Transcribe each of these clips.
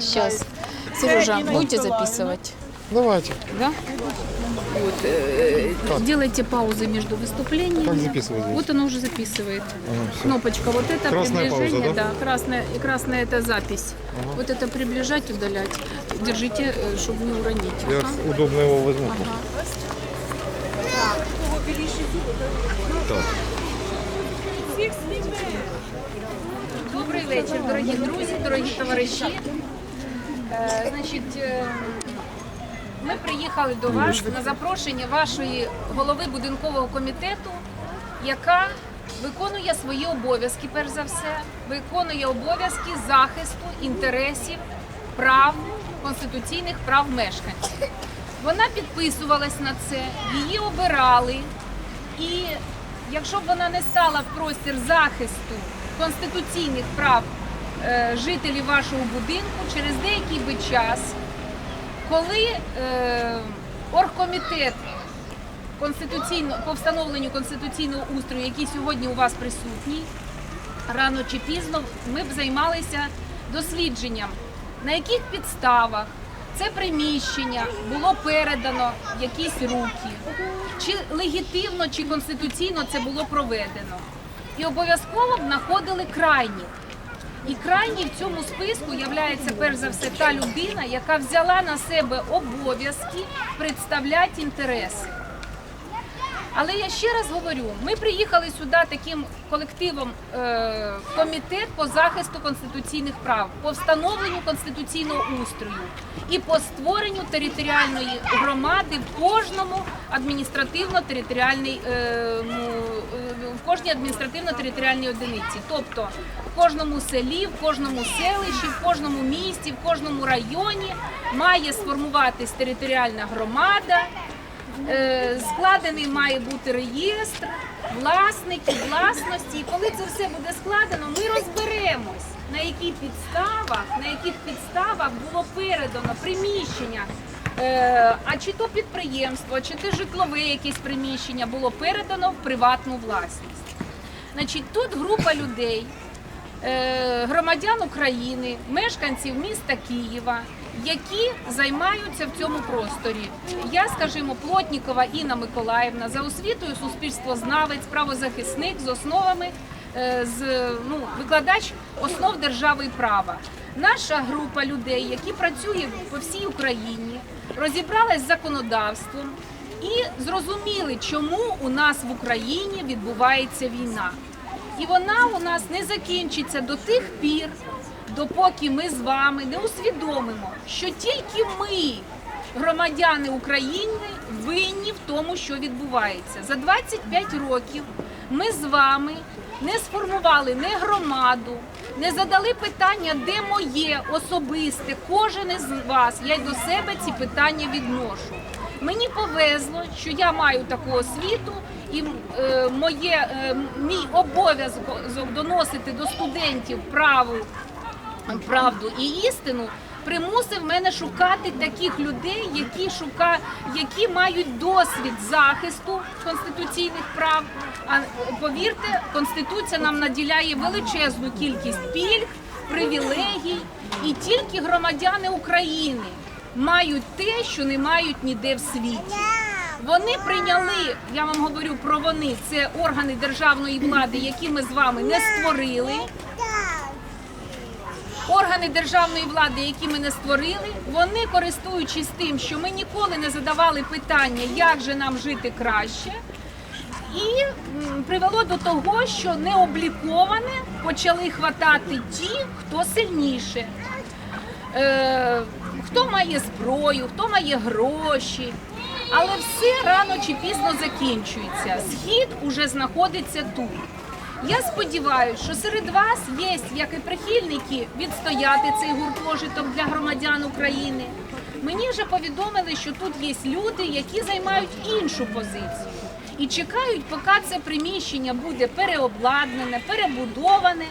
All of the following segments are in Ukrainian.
Сейчас. Сережа, будете записывать? Давайте. Да? Вот, э, делайте паузы между выступлениями. Как записывать здесь? Вот оно уже записывает. Ага, всё. Кнопочка. Вот это Красная приближение, пауза, да? красная, и красная это запись. Вот это приближать, удалять. Держите, э, чтобы не уронить. Я Ага. удобно его возьму. Ага. Так. Вечір, дорогі друзі, дорогі товариші. Е, Значить, е, ми приїхали до вас на запрошення вашої голови будинкового комітету, яка виконує свої обов'язки, перш за все, виконує обов'язки захисту інтересів, прав, конституційних прав мешканців. Вона підписувалась на це, її обирали. І якщо б вона не стала в простір захисту конституційних прав е, жителів вашого будинку, через деякий би час, коли е, оргкомітет конституційно по встановленню конституційного устрою, який сьогодні у вас присутній, рано чи пізно ми б займалися дослідженням, на яких підставах це приміщення було передано в якісь руки, чи легітимно, чи конституційно це було проведено. І обов'язково б знаходили крайніх. І крайній в цьому списку являється перш за все та людина, яка взяла на себе обов'язки представляти інтереси. Але я ще раз говорю: ми приїхали сюди таким колективом е, комітет по захисту конституційних прав, по встановленню конституційного устрою і по створенню територіальної громади в кожному адміністративно-територіальній е, ну, е, в кожній адміністративно-територіальній одиниці, тобто в кожному селі, в кожному селищі, в кожному місті, в кожному районі має сформуватись територіальна громада. Е, складений має бути реєстр власників, власності. І коли це все буде складено, ми розберемось, на яких підставах, на яких підставах було передано приміщення. Е, а чи то підприємство, чи то житлове якесь приміщення було передано в приватну власність. Значить, тут група людей, е, громадян України, мешканців міста Києва, які займаються в цьому просторі. Я, скажімо, Плотнікова Інна Миколаївна, за освітою суспільствознавець, правозахисник з основами, е, з ну, викладач основ держави і права. Наша група людей, які працює по всій Україні, розібралась з законодавством і зрозуміли, чому у нас в Україні відбувається війна. І вона у нас не закінчиться до тих пір, допоки ми з вами не усвідомимо, що тільки ми, громадяни України, винні в тому, що відбувається. За 25 років ми з вами не сформували не громаду, не задали питання, де моє особисте, кожен із вас. Я й до себе ці питання відношу. Мені повезло, що я маю таку освіту, і е, моє е, мій обов'язок доносити до студентів праву, правду і істину. Примусив мене шукати таких людей, які шука, які мають досвід захисту конституційних прав. А повірте, конституція нам наділяє величезну кількість пільг, привілегій, і тільки громадяни України мають те, що не мають ніде в світі. Вони прийняли, я вам говорю про вони, це органи державної влади, які ми з вами не створили. Органи державної влади, які ми не створили, вони користуючись тим, що ми ніколи не задавали питання, як же нам жити краще, і привело до того, що необліковане почали хватати ті, хто сильніше. Е, хто має зброю, хто має гроші. Але все рано чи пізно закінчується. Схід уже знаходиться тут. Я сподіваюся, що серед вас є як і прихильники відстояти цей гуртожиток для громадян України. Мені вже повідомили, що тут є люди, які займають іншу позицію і чекають, поки це приміщення буде переобладнане, перебудоване.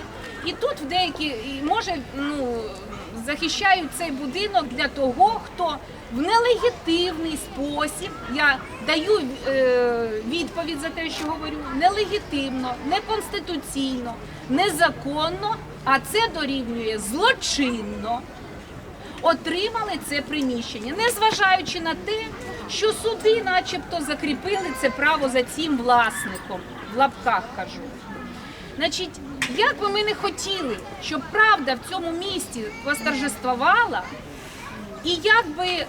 І тут в деякі може ну захищають цей будинок для того, хто в нелегітимний спосіб я даю е, відповідь за те, що говорю, нелегітимно, неконституційно, незаконно а це дорівнює злочинно, отримали це приміщення, незважаючи на те, що суди, начебто, закріпили це право за цим власником, в лапках кажу. Значить, як би ми не хотіли, щоб правда в цьому місті восторжествувала, і як би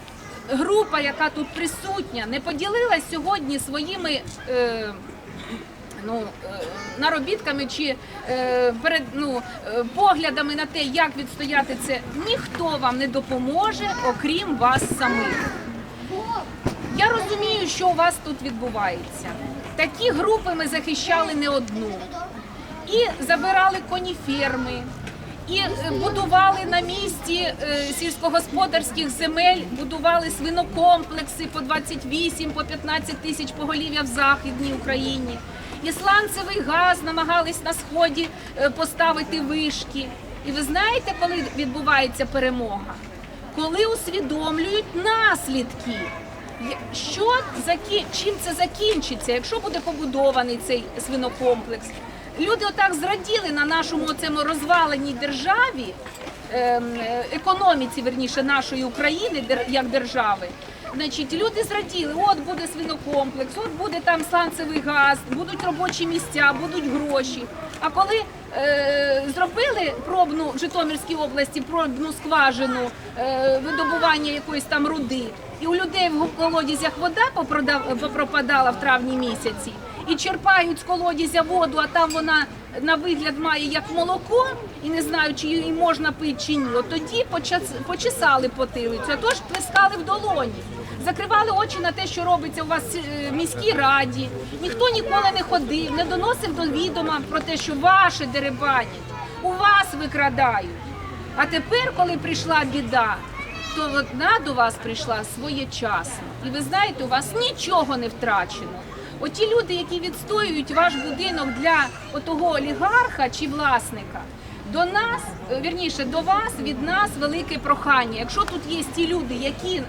група, яка тут присутня, не поділилась сьогодні своїми е, ну, е, наробітками чи е, перед, ну, е, поглядами на те, як відстояти це, ніхто вам не допоможе, окрім вас самих. Я розумію, що у вас тут відбувається. Такі групи ми захищали не одну. І забирали коніферми, і е, будували на місці е, сільськогосподарських земель, будували свинокомплекси по 28, по 15 тисяч поголів'я в Західній Україні. І сланцевий газ намагались на сході е, поставити вишки. І ви знаєте, коли відбувається перемога? Коли усвідомлюють наслідки. Що чим це закінчиться, якщо буде побудований цей свинокомплекс? Люди отак зраділи на нашому цьому розваленій державі, ем, е, економіці, верніше, нашої України як держави. Значить, люди зраділи, от буде свинокомплекс, от буде там сланцевий газ, будуть робочі місця, будуть гроші. А коли е, зробили пробну в Житомирській області пробну скважину е, видобування якоїсь там руди, і у людей в колодязях вода попродав- попропадала в травні місяці, і черпають з колодязя воду, а там вона на вигляд має як молоко, і не знаю, чи її можна пити чи ні. От тоді почесали потилицю, а то ж плескали в долоні. Закривали очі на те, що робиться у вас е, в міській раді. Ніхто ніколи не ходив, не доносив до відома про те, що ваше дерибанять, у вас викрадають. А тепер, коли прийшла біда, то вона до вас прийшла своєчасно. І ви знаєте, у вас нічого не втрачено. Оті люди, які відстоюють ваш будинок для отого олігарха чи власника, до нас, е, вірніше, до вас від нас велике прохання. Якщо тут є ті люди, які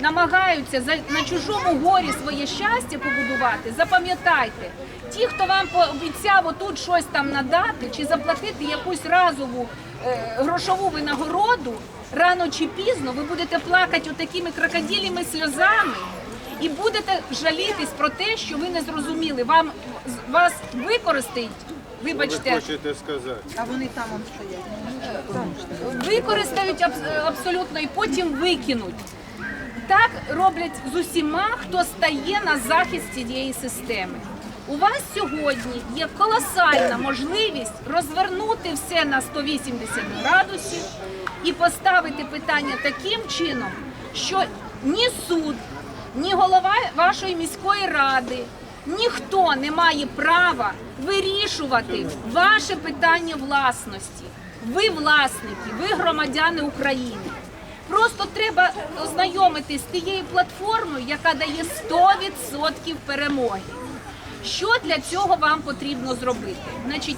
намагаються за- на чужому горі своє щастя побудувати, запам'ятайте, ті, хто вам пообіцяв отут щось там надати чи заплатити якусь разову е, грошову винагороду, рано чи пізно ви будете плакати отакими крокодилями сльозами. І будете жалітись про те, що ви не зрозуміли. Вам вас використають, вибачте, хочете сказати? А вони там стоять. використають абс- абсолютно і потім викинуть. Так роблять з усіма, хто стає на захист цієї системи. У вас сьогодні є колосальна можливість розвернути все на 180 градусів і поставити питання таким чином, що ні суд, ні голова вашої міської ради, ніхто не має права вирішувати ваше питання власності. Ви власники, ви громадяни України. Просто треба ознайомитись з тією платформою, яка дає 100% перемоги. Що для цього вам потрібно зробити? Значить,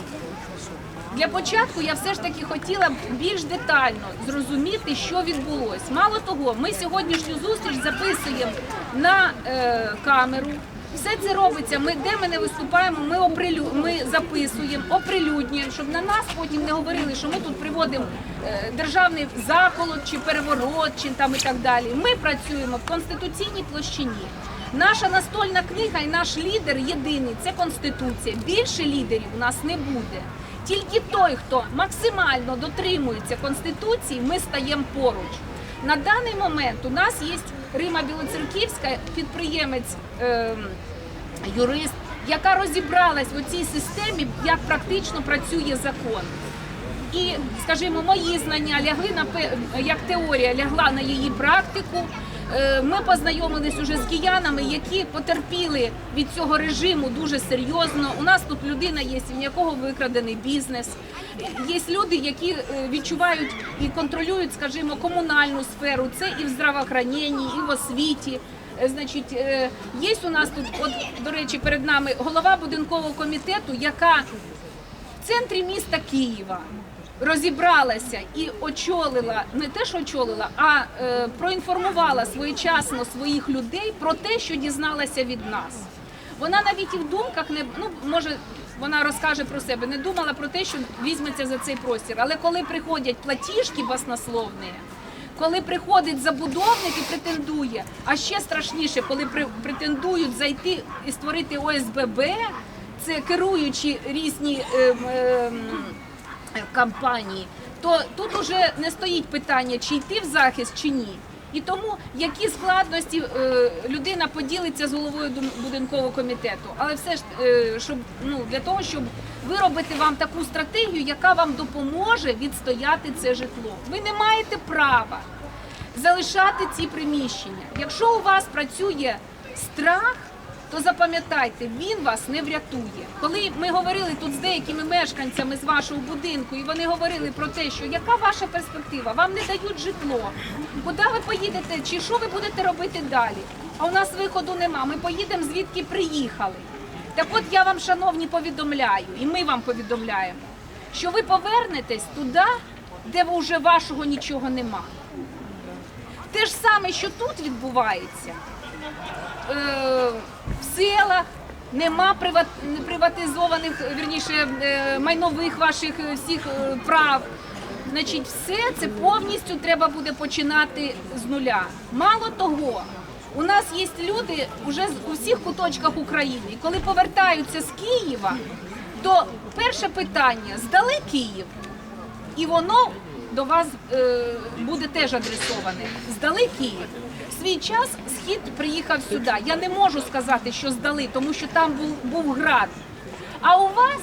для початку я все ж таки хотіла б більш детально зрозуміти, що відбулося. Мало того, ми сьогоднішню зустріч записуємо на е, камеру. Все це робиться. Ми де ми не виступаємо, ми оприлю... ми записуємо, оприлюднюємо, щоб на нас потім не говорили, що ми тут приводимо е, державний заколот чи переворот, чи там і так далі. Ми працюємо в конституційній площині. Наша настольна книга і наш лідер єдиний це конституція. Більше лідерів у нас не буде. Тільки той, хто максимально дотримується конституції, ми стаємо поруч. На даний момент у нас є Рима Білоцерківська, підприємець, ем, юрист, яка розібралась у цій системі, як практично працює закон. І, скажімо, мої знання лягли на як теорія лягла на її практику. Е, Ми познайомились уже з киянами, які потерпіли від цього режиму дуже серйозно. У нас тут людина є, в якого викрадений бізнес. Є люди, які е, відчувають і контролюють, скажімо, комунальну сферу. Це і в здравоохраненні, і в освіті. Е, Значить, є у нас тут, от до речі, перед нами голова будинкового комітету, яка в центрі міста Києва розібралася і очолила, не те, що очолила, а е, проінформувала своєчасно своїх людей про те, що дізналася від нас. Вона навіть і в думках не ну може вона розкаже про себе, не думала про те, що візьметься за цей простір. Але коли приходять платіжки баснословні, коли приходить забудовник і претендує, а ще страшніше, коли претендують зайти і створити ОСББ, це керуючі різні ем, ем, кампанії, то тут уже не стоїть питання, чи йти в захист, чи ні. І тому які складності е, людина поділиться з головою будинкового комітету, але все ж е, щоб ну для того, щоб виробити вам таку стратегію, яка вам допоможе відстояти це житло. Ви не маєте права залишати ці приміщення. Якщо у вас працює страх, то запам'ятайте, він вас не врятує. Коли ми говорили тут з деякими мешканцями з вашого будинку, і вони говорили про те, що яка ваша перспектива, вам не дають житло, куди ви поїдете, чи що ви будете робити далі? А у нас виходу нема. Ми поїдемо звідки приїхали. Так от я вам, шановні, повідомляю, і ми вам повідомляємо, що ви повернетесь туди, де вже вашого нічого нема. Те ж саме, що тут відбувається. Е, в селах нема приватизованих, вірніше, е, майнових ваших е, всіх прав. Значить, все це повністю треба буде починати з нуля. Мало того, у нас є люди вже у всіх куточках України. Коли повертаються з Києва, то перше питання здали Київ, і воно до вас е, буде теж адресоване. Здали Київ. Свій час схід приїхав сюди. Я не можу сказати, що здали, тому що там був, був град. А у вас,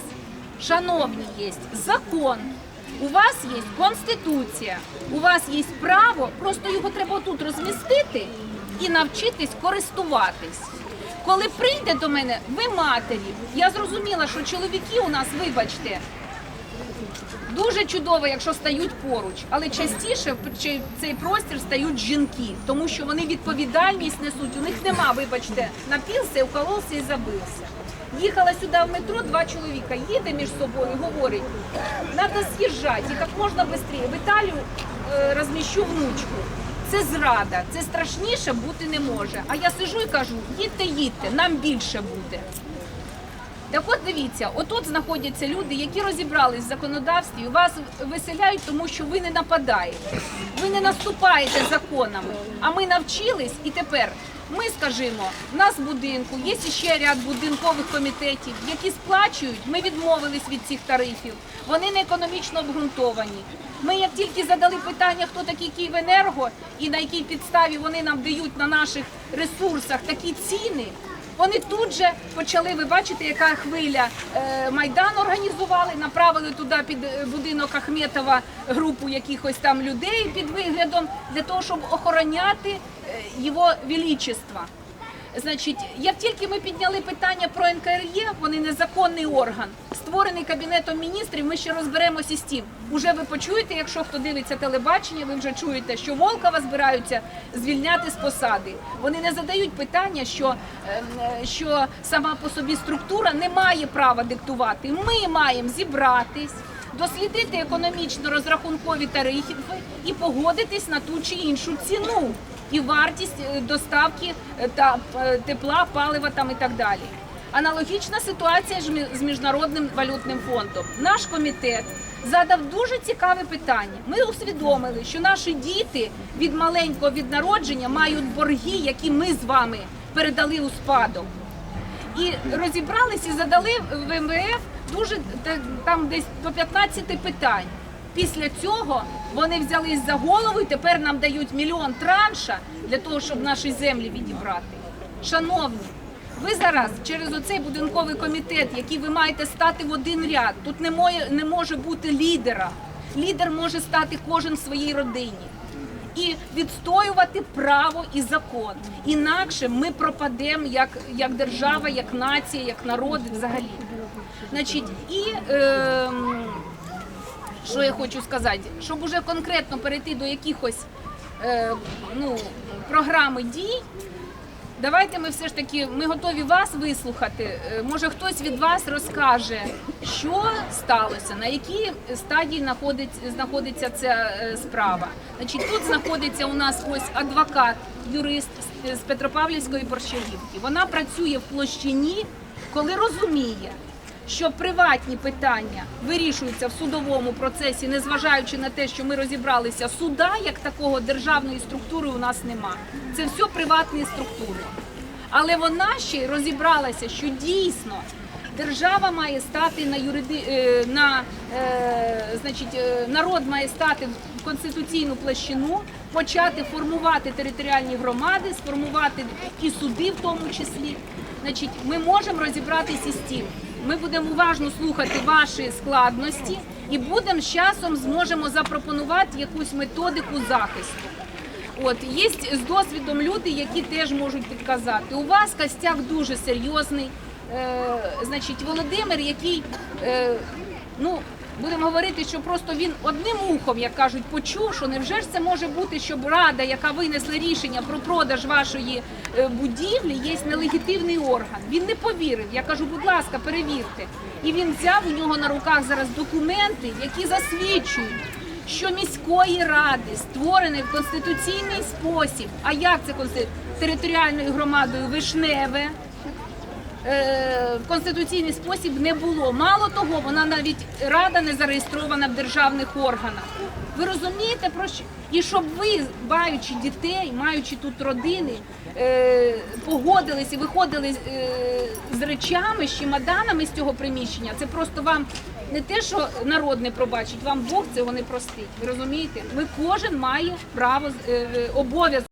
шановні, є закон. У вас є конституція, у вас є право, просто його треба тут розмістити і навчитись користуватись. Коли прийде до мене, ви матері, я зрозуміла, що чоловіки у нас, вибачте, Дуже чудово, якщо стають поруч, але частіше в цей простір стають жінки, тому що вони відповідальність несуть. У них нема, вибачте, напівся, уколовся і забився. Їхала сюди в метро, два чоловіка їде між собою, говорить, треба з'їжджати і як можна швидше. В Італію е, розміщу внучку. Це зрада, це страшніше бути не може. А я сижу і кажу, їдьте, їдьте, нам більше буде. Так от дивіться, отут знаходяться люди, які розібрались в законодавстві, вас виселяють, тому що ви не нападаєте, ви не наступаєте законами. А ми навчились і тепер ми скажімо, в нас в будинку є ще ряд будинкових комітетів, які сплачують. Ми відмовились від цих тарифів. Вони не економічно обґрунтовані. Ми як тільки задали питання, хто такий Київенерго і на якій підставі вони нам дають на наших ресурсах такі ціни. Вони тут же почали, ви бачите, яка хвиля е, майдан організували, направили туди під е, будинок Ахметова групу якихось там людей під виглядом для того, щоб охороняти е, його величество. Значить, як тільки ми підняли питання про НКРЄ, вони незаконний орган, створений кабінетом міністрів. Ми ще розберемося з тим. Уже ви почуєте, якщо хто дивиться телебачення, ви вже чуєте, що Волкова збираються звільняти з посади. Вони не задають питання, що, ем, що сама по собі структура не має права диктувати. Ми маємо зібратись. Дослідити економічно розрахункові тарифи і погодитись на ту чи іншу ціну і вартість е, доставки е, та е, тепла, палива там і так далі. Аналогічна ситуація з міжнародним валютним фондом. Наш комітет задав дуже цікаве питання. Ми усвідомили, що наші діти від маленького від народження мають борги, які ми з вами передали у спадок. І розібрались і задали в МВФ дуже та- там десь до 15 питань. Після цього вони взялись за голову і тепер нам дають мільйон транша для того, щоб наші землі відібрати. Шановні, ви зараз через оцей будинковий комітет, який ви маєте стати в один ряд, тут не може, не може бути лідера. Лідер може стати кожен в своїй родині і відстоювати право і закон. Інакше ми пропадемо як, як держава, як нація, як народ взагалі. Значить, і ем, що я хочу сказати, щоб уже конкретно перейти до якихось е, ну, програми дій. Давайте ми все ж таки ми готові вас вислухати. Е, Може, хтось від вас розкаже, що сталося, на якій стадії знаходить- знаходиться ця е, справа. Значить, тут знаходиться у нас ось адвокат, юрист з Петропавлівської Борщагівки. Вона працює в площині, коли розуміє, що приватні питання вирішуються в судовому процесі, незважаючи на те, що ми розібралися, суда як такого державної структури у нас нема. Це все приватні структури. Але вона ще й розібралася, що дійсно держава має стати на юриди... е, на е, значить, е, народ має стати в конституційну площину, почати формувати територіальні громади, сформувати і суди в тому числі. Значить, ми можемо розібратися з тим. Ми будемо уважно слухати ваші складності і будемо з часом зможемо запропонувати якусь методику захисту. От є з досвідом люди, які теж можуть підказати. У вас костяк дуже серйозний. Е, значить, Володимир, який е, ну. Будемо говорити, що просто він одним ухом, як кажуть, почув, що невже ж це може бути, щоб рада, яка винесла рішення про продаж вашої е, будівлі, є нелегітимний орган. Він не повірив. Я кажу, будь ласка, перевірте. І він взяв у нього на руках зараз документи, які засвідчують, що міської ради створений в конституційний спосіб. А як це територіальною громадою Вишневе? Е, в конституційний спосіб не було. Мало того, вона навіть рада не зареєстрована в державних органах. Ви розумієте про що? І щоб ви, маючи дітей, маючи тут родини, е, погодились і виходили е, з речами, з чемоданами з цього приміщення, це просто вам не те, що народ не пробачить, вам Бог цього не простить. Ви розумієте? Ви кожен має право, обов'язок